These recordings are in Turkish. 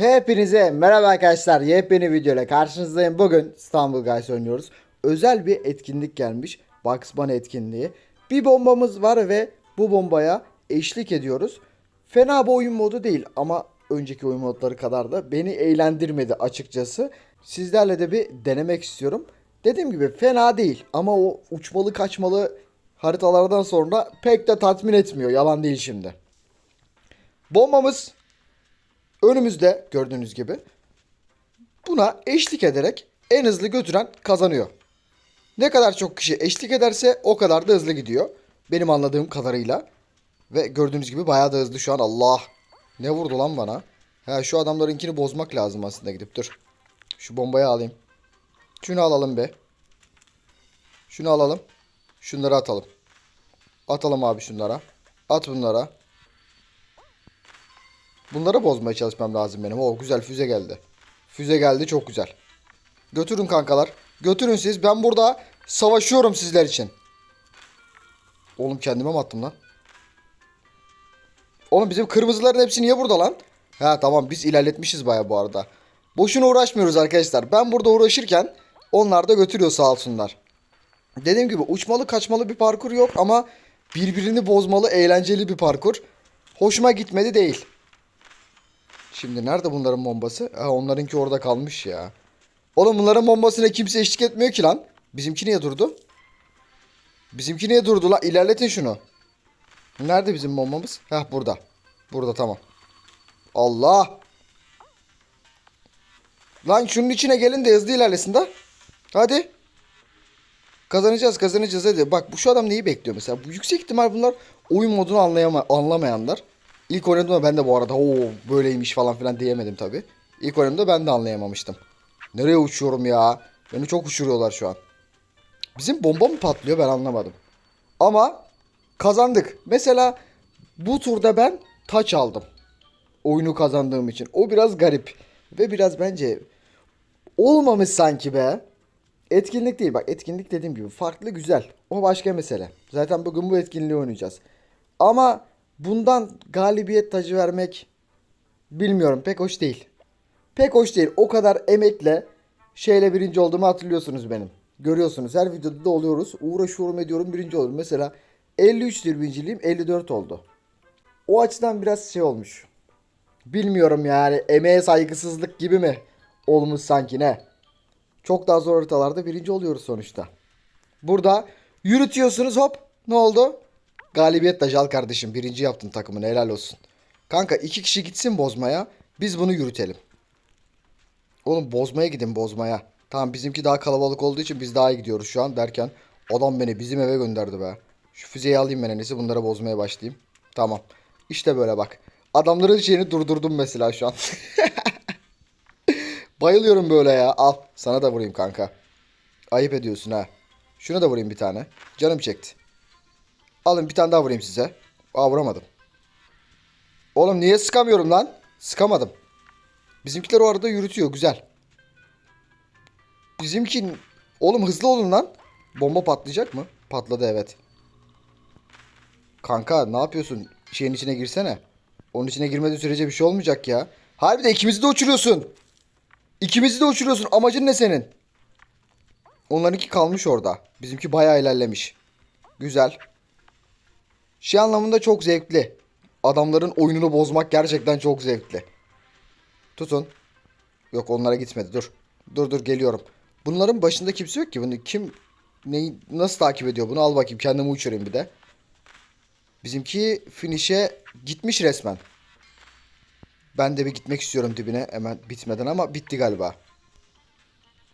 Hepinize merhaba arkadaşlar. Yepyeni video ile karşınızdayım. Bugün İstanbul Guys oynuyoruz. Özel bir etkinlik gelmiş. Bugs Bunny etkinliği. Bir bombamız var ve bu bombaya eşlik ediyoruz. Fena bir oyun modu değil ama önceki oyun modları kadar da beni eğlendirmedi açıkçası. Sizlerle de bir denemek istiyorum. Dediğim gibi fena değil ama o uçmalı kaçmalı haritalardan sonra pek de tatmin etmiyor. Yalan değil şimdi. Bombamız önümüzde gördüğünüz gibi. Buna eşlik ederek en hızlı götüren kazanıyor. Ne kadar çok kişi eşlik ederse o kadar da hızlı gidiyor. Benim anladığım kadarıyla. Ve gördüğünüz gibi bayağı da hızlı şu an. Allah. Ne vurdu lan bana? Ha şu adamlarınkini bozmak lazım aslında gidip dur. Şu bombayı alayım. Şunu alalım be. Şunu alalım. Şunları atalım. Atalım abi şunlara. At bunlara. Bunları bozmaya çalışmam lazım benim. O güzel füze geldi. Füze geldi çok güzel. Götürün kankalar. Götürün siz. Ben burada savaşıyorum sizler için. Oğlum kendime mi attım lan? Oğlum bizim kırmızıların hepsi niye burada lan? Ha tamam biz ilerletmişiz baya bu arada. Boşuna uğraşmıyoruz arkadaşlar. Ben burada uğraşırken onlar da götürüyor sağ olsunlar. Dediğim gibi uçmalı kaçmalı bir parkur yok ama birbirini bozmalı eğlenceli bir parkur. Hoşuma gitmedi değil. Şimdi nerede bunların bombası? Ha onlarınki orada kalmış ya. Oğlum bunların bombasına kimse eşlik etmiyor ki lan. Bizimki niye durdu? Bizimki niye durdu lan? İlerletin şunu. Nerede bizim bombamız? Heh burada. Burada tamam. Allah. Lan şunun içine gelin de hızlı ilerlesin de. Hadi. Kazanacağız kazanacağız hadi. Bak bu şu adam neyi bekliyor mesela. Bu yüksek ihtimal bunlar oyun modunu anlayama anlamayanlar. İlk oynadığımda ben de bu arada o böyleymiş falan filan diyemedim tabi. İlk oynadığımda ben de anlayamamıştım. Nereye uçuyorum ya? Beni çok uçuruyorlar şu an. Bizim bomba mı patlıyor ben anlamadım. Ama kazandık. Mesela bu turda ben taç aldım. Oyunu kazandığım için. O biraz garip. Ve biraz bence olmamış sanki be. Etkinlik değil bak etkinlik dediğim gibi farklı güzel. O başka mesele. Zaten bugün bu etkinliği oynayacağız. Ama bundan galibiyet tacı vermek bilmiyorum pek hoş değil. Pek hoş değil. O kadar emekle şeyle birinci olduğumu hatırlıyorsunuz benim. Görüyorsunuz her videoda da oluyoruz. Uğraşıyorum ediyorum birinci oluyorum. Mesela 53 birinciliğim 54 oldu. O açıdan biraz şey olmuş. Bilmiyorum yani emeğe saygısızlık gibi mi olmuş sanki ne? Çok daha zor haritalarda birinci oluyoruz sonuçta. Burada yürütüyorsunuz hop ne oldu? Galibiyet de Jal kardeşim birinci yaptın takımını helal olsun. Kanka iki kişi gitsin bozmaya biz bunu yürütelim. Oğlum bozmaya gidin bozmaya. Tamam bizimki daha kalabalık olduğu için biz daha iyi gidiyoruz şu an derken adam beni bizim eve gönderdi be. Şu füzeyi alayım ben en iyisi bunlara bozmaya başlayayım. Tamam. İşte böyle bak. Adamların şeyini durdurdum mesela şu an. Bayılıyorum böyle ya. Al sana da vurayım kanka. Ayıp ediyorsun ha. Şuna da vurayım bir tane. Canım çekti. Alın bir tane daha vurayım size. Aa vuramadım. Oğlum niye sıkamıyorum lan? Sıkamadım. Bizimkiler o arada yürütüyor. Güzel. Bizimki... Oğlum hızlı olun lan. Bomba patlayacak mı? Patladı evet. Kanka ne yapıyorsun? Şeyin içine girsene. Onun içine girmediği sürece bir şey olmayacak ya. Harbi de ikimizi de uçuruyorsun. İkimizi de uçuruyorsun. Amacın ne senin? Onlarınki kalmış orada. Bizimki bayağı ilerlemiş. Güzel. Şey anlamında çok zevkli. Adamların oyununu bozmak gerçekten çok zevkli. Tutun. Yok onlara gitmedi. Dur. Dur dur geliyorum. Bunların başında kimse yok ki. Bunu kim neyi nasıl takip ediyor bunu? Al bakayım kendimi uçurayım bir de. Bizimki finish'e gitmiş resmen. Ben de bir gitmek istiyorum dibine hemen bitmeden ama bitti galiba.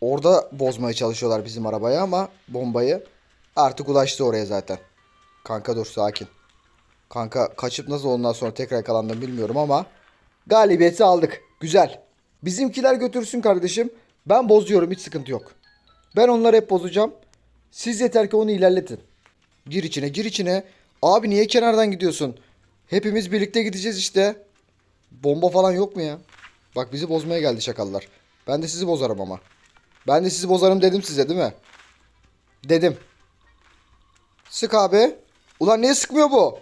Orada bozmaya çalışıyorlar bizim arabayı ama bombayı artık ulaştı oraya zaten. Kanka dur sakin. Kanka kaçıp nasıl ondan sonra tekrar yakalandım bilmiyorum ama galibiyeti aldık. Güzel. Bizimkiler götürsün kardeşim. Ben bozuyorum hiç sıkıntı yok. Ben onları hep bozacağım. Siz yeter ki onu ilerletin. Gir içine gir içine. Abi niye kenardan gidiyorsun? Hepimiz birlikte gideceğiz işte. Bomba falan yok mu ya? Bak bizi bozmaya geldi şakallar. Ben de sizi bozarım ama. Ben de sizi bozarım dedim size değil mi? Dedim. Sık abi. Ulan niye sıkmıyor bu?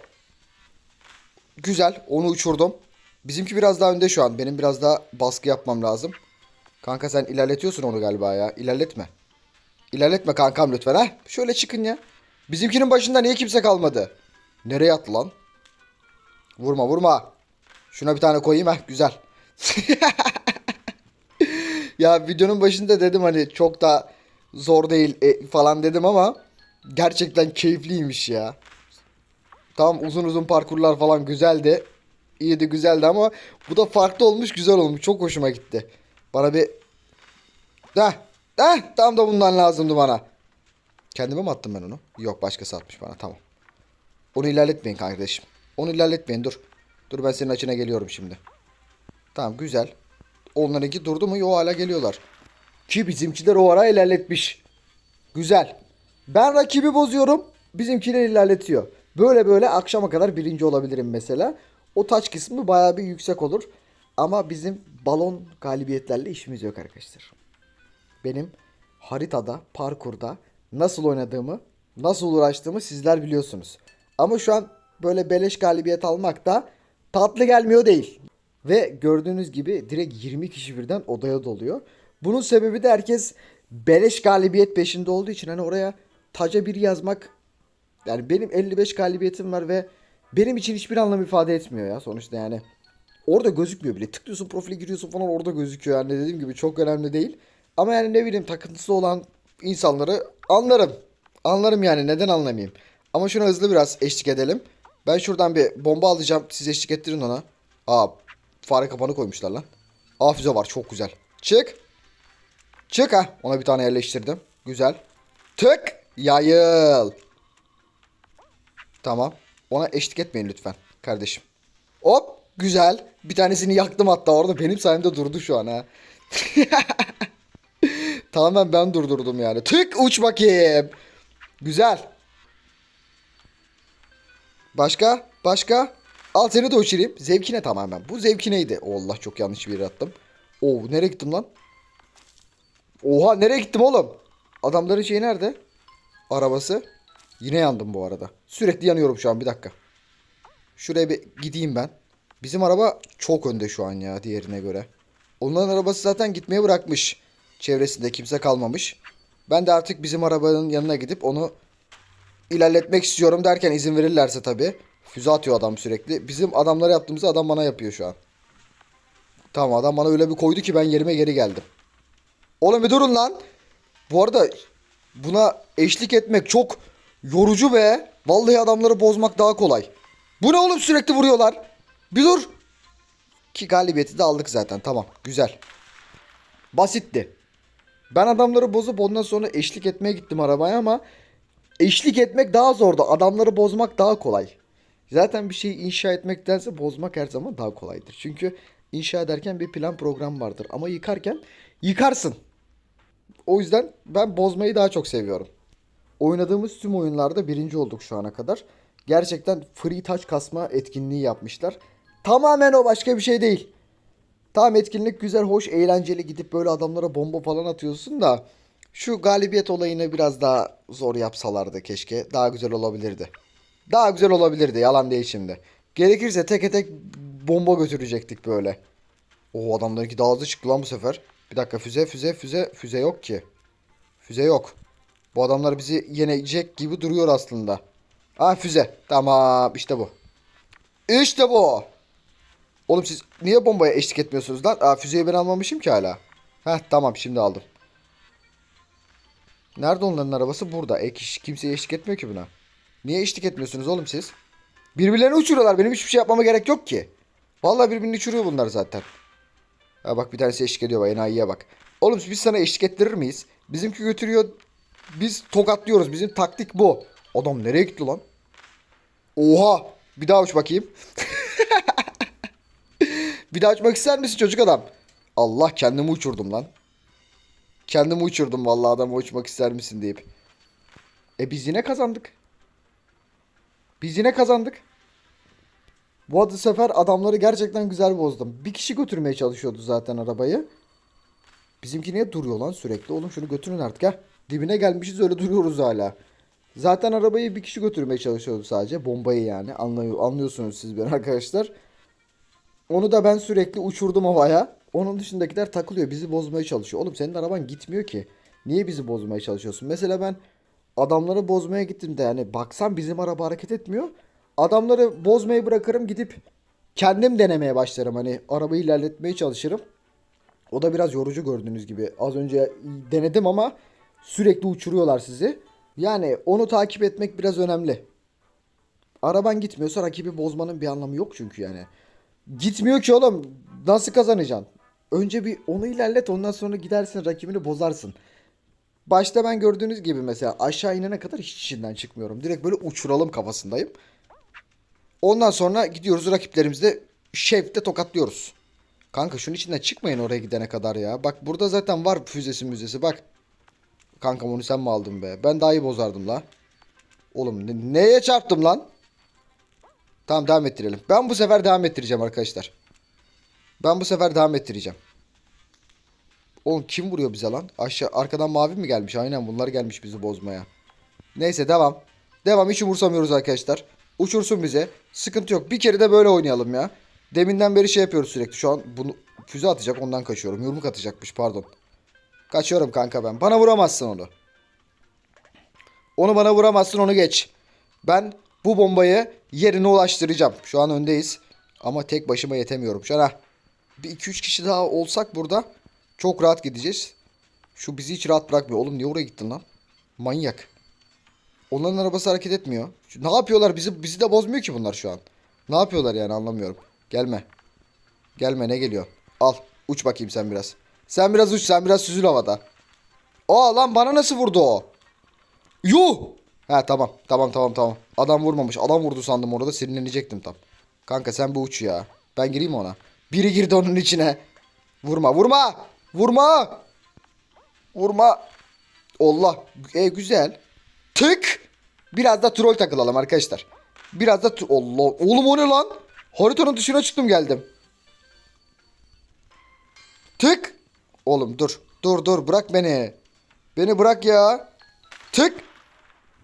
Güzel. Onu uçurdum. Bizimki biraz daha önde şu an. Benim biraz daha baskı yapmam lazım. Kanka sen ilerletiyorsun onu galiba ya. İlerletme. İlerletme kankam lütfen ha. Şöyle çıkın ya. Bizimkinin başında niye kimse kalmadı? Nereye attı lan? Vurma vurma. Şuna bir tane koyayım ha. Güzel. ya videonun başında dedim hani çok da zor değil e, falan dedim ama gerçekten keyifliymiş ya. Tamam uzun uzun parkurlar falan güzeldi. İyiydi güzeldi ama bu da farklı olmuş güzel olmuş. Çok hoşuma gitti. Bana bir... Heh, heh, tam da bundan lazımdı bana. Kendime mi attım ben onu? Yok başkası atmış bana tamam. Onu ilerletmeyin kardeşim. Onu ilerletmeyin dur. Dur ben senin açına geliyorum şimdi. Tamam güzel. Onlarınki durdu mu? Yo hala geliyorlar. Ki bizimkiler o ara ilerletmiş. Güzel. Ben rakibi bozuyorum. Bizimkiler ilerletiyor. Böyle böyle akşama kadar birinci olabilirim mesela. O taç kısmı bayağı bir yüksek olur. Ama bizim balon galibiyetlerle işimiz yok arkadaşlar. Benim haritada, parkurda nasıl oynadığımı, nasıl uğraştığımı sizler biliyorsunuz. Ama şu an böyle beleş galibiyet almak da tatlı gelmiyor değil. Ve gördüğünüz gibi direkt 20 kişi birden odaya doluyor. Bunun sebebi de herkes beleş galibiyet peşinde olduğu için hani oraya taca bir yazmak yani benim 55 galibiyetim var ve benim için hiçbir anlam ifade etmiyor ya sonuçta yani. Orada gözükmüyor bile. Tıklıyorsun profile giriyorsun falan orada gözüküyor. Yani dediğim gibi çok önemli değil. Ama yani ne bileyim takıntısı olan insanları anlarım. Anlarım yani neden anlamayayım. Ama şuna hızlı biraz eşlik edelim. Ben şuradan bir bomba alacağım. Siz eşlik ettirin ona. Aa fare kapanı koymuşlar lan. Aa var çok güzel. Çık. Çık ha. Ona bir tane yerleştirdim. Güzel. Tık. Yayıl. Tamam. Ona eşlik etmeyin lütfen kardeşim. Hop güzel. Bir tanesini yaktım hatta orada benim sayemde durdu şu an ha. Tamamen ben durdurdum yani. Tık uç bakayım. Güzel. Başka? Başka? Al seni de uçurayım. Zevkine tamamen. Bu zevkineydi. Oh, Allah çok yanlış bir yere attım. Oo nereye gittim lan? Oha nereye gittim oğlum? Adamların şeyi nerede? Arabası. Yine yandım bu arada. Sürekli yanıyorum şu an bir dakika. Şuraya bir gideyim ben. Bizim araba çok önde şu an ya diğerine göre. Onların arabası zaten gitmeye bırakmış. Çevresinde kimse kalmamış. Ben de artık bizim arabanın yanına gidip onu ilerletmek istiyorum derken izin verirlerse tabii. Füze atıyor adam sürekli. Bizim adamlara yaptığımızı adam bana yapıyor şu an. Tamam adam bana öyle bir koydu ki ben yerime geri geldim. Oğlum bir durun lan. Bu arada buna eşlik etmek çok yorucu be. Vallahi adamları bozmak daha kolay. Bu ne oğlum sürekli vuruyorlar. Bir dur. Ki galibiyeti de aldık zaten. Tamam güzel. Basitti. Ben adamları bozup ondan sonra eşlik etmeye gittim arabaya ama eşlik etmek daha zordu. Adamları bozmak daha kolay. Zaten bir şeyi inşa etmektense bozmak her zaman daha kolaydır. Çünkü inşa ederken bir plan program vardır. Ama yıkarken yıkarsın. O yüzden ben bozmayı daha çok seviyorum. Oynadığımız tüm oyunlarda birinci olduk şu ana kadar. Gerçekten free touch kasma etkinliği yapmışlar. Tamamen o başka bir şey değil. Tamam etkinlik güzel, hoş, eğlenceli gidip böyle adamlara bomba falan atıyorsun da şu galibiyet olayını biraz daha zor yapsalardı keşke. Daha güzel olabilirdi. Daha güzel olabilirdi yalan değil şimdi. Gerekirse tek tek bomba götürecektik böyle. O adamlarınki daha hızlı çıktı lan bu sefer. Bir dakika füze füze füze füze yok ki. Füze yok. Bu adamlar bizi yenecek gibi duruyor aslında. Ha füze. Tamam işte bu. İşte bu. Oğlum siz niye bombaya eşlik etmiyorsunuz lan? Aa füzeyi ben almamışım ki hala. Heh tamam şimdi aldım. Nerede onların arabası? Burada. E kişi kimseye eşlik etmiyor ki buna. Niye eşlik etmiyorsunuz oğlum siz? Birbirlerini uçuruyorlar. Benim hiçbir şey yapmama gerek yok ki. Vallahi birbirini uçuruyor bunlar zaten. Ha bak bir tanesi eşlik ediyor bak enayiye bak. Oğlum biz sana eşlik ettirir miyiz? Bizimki götürüyor. Biz tokatlıyoruz. Bizim taktik bu. Adam nereye gitti lan? Oha. Bir daha uç bakayım. bir daha uçmak ister misin çocuk adam? Allah kendimi uçurdum lan. Kendimi uçurdum vallahi adama uçmak ister misin deyip. E biz yine kazandık. Biz yine kazandık. Bu sefer adamları gerçekten güzel bozdum. Bir kişi götürmeye çalışıyordu zaten arabayı. Bizimki niye duruyor lan sürekli? Oğlum şunu götürün artık ha. Dibine gelmişiz öyle duruyoruz hala. Zaten arabayı bir kişi götürmeye çalışıyordu sadece. Bombayı yani. Anlıyor, anlıyorsunuz siz beni arkadaşlar. Onu da ben sürekli uçurdum havaya. Onun dışındakiler takılıyor. Bizi bozmaya çalışıyor. Oğlum senin araban gitmiyor ki. Niye bizi bozmaya çalışıyorsun? Mesela ben adamları bozmaya gittim de yani baksam bizim araba hareket etmiyor. Adamları bozmayı bırakırım gidip kendim denemeye başlarım. Hani arabayı ilerletmeye çalışırım. O da biraz yorucu gördüğünüz gibi. Az önce denedim ama sürekli uçuruyorlar sizi. Yani onu takip etmek biraz önemli. Araban gitmiyorsa rakibi bozmanın bir anlamı yok çünkü yani. Gitmiyor ki oğlum. Nasıl kazanacaksın? Önce bir onu ilerlet ondan sonra gidersin rakibini bozarsın. Başta ben gördüğünüz gibi mesela aşağı inene kadar hiç içinden çıkmıyorum. Direkt böyle uçuralım kafasındayım. Ondan sonra gidiyoruz rakiplerimizle şevkle tokatlıyoruz. Kanka şunun içinden çıkmayın oraya gidene kadar ya. Bak burada zaten var füzesi müzesi bak. Kanka onu sen mi aldın be? Ben daha iyi bozardım la. Oğlum ne- neye çarptım lan? Tamam devam ettirelim. Ben bu sefer devam ettireceğim arkadaşlar. Ben bu sefer devam ettireceğim. Oğlum kim vuruyor bize lan? Aşağı arkadan mavi mi gelmiş? Aynen bunlar gelmiş bizi bozmaya. Neyse devam. Devam hiç umursamıyoruz arkadaşlar. Uçursun bize. Sıkıntı yok. Bir kere de böyle oynayalım ya. Deminden beri şey yapıyoruz sürekli. Şu an bunu füze atacak ondan kaçıyorum. Yumruk atacakmış pardon. Kaçıyorum kanka ben. Bana vuramazsın onu. Onu bana vuramazsın onu geç. Ben bu bombayı yerine ulaştıracağım. Şu an öndeyiz. Ama tek başıma yetemiyorum. Şu an ha. Bir iki üç kişi daha olsak burada çok rahat gideceğiz. Şu bizi hiç rahat bırakmıyor. Oğlum niye oraya gittin lan? Manyak. Onların arabası hareket etmiyor. Ne yapıyorlar? Bizi bizi de bozmuyor ki bunlar şu an. Ne yapıyorlar yani anlamıyorum. Gelme. Gelme ne geliyor? Al. Uç bakayım sen biraz. Sen biraz uç. Sen biraz süzül havada. Aa lan bana nasıl vurdu o? Yuh! Ha tamam. Tamam tamam tamam. Adam vurmamış. Adam vurdu sandım orada. Sinirlenecektim tam. Kanka sen bu uç ya. Ben gireyim ona? Biri girdi onun içine. Vurma vurma. Vurma. Vurma. Allah. E güzel. Tık. Biraz da troll takılalım arkadaşlar. Biraz da Allah. Oğlum o ne lan? Haritanın dışına çıktım geldim. Tık. Oğlum dur. Dur dur bırak beni. Beni bırak ya. Tık.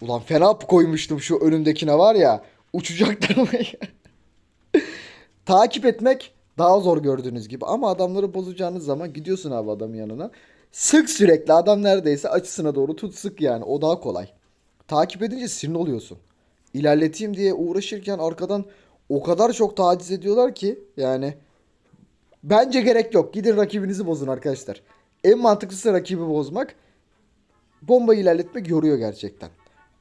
Ulan fena koymuştum şu önümdekine var ya. Uçacaktım. Takip etmek daha zor gördüğünüz gibi. Ama adamları bozacağınız zaman gidiyorsun abi adamın yanına. Sık sürekli adam neredeyse açısına doğru tut sık yani. O daha kolay. Takip edince sinir oluyorsun. İlerleteyim diye uğraşırken arkadan o kadar çok taciz ediyorlar ki yani bence gerek yok. Gidin rakibinizi bozun arkadaşlar. En mantıklısı rakibi bozmak. Bombayı ilerletmek yoruyor gerçekten.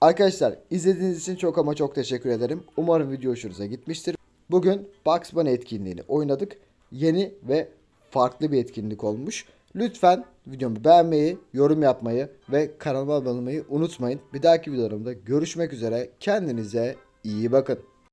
Arkadaşlar izlediğiniz için çok ama çok teşekkür ederim. Umarım video hoşunuza gitmiştir. Bugün Bugs Bunny etkinliğini oynadık. Yeni ve farklı bir etkinlik olmuş. Lütfen videomu beğenmeyi, yorum yapmayı ve kanalıma abone olmayı unutmayın. Bir dahaki videolarımda görüşmek üzere. Kendinize iyi bakın.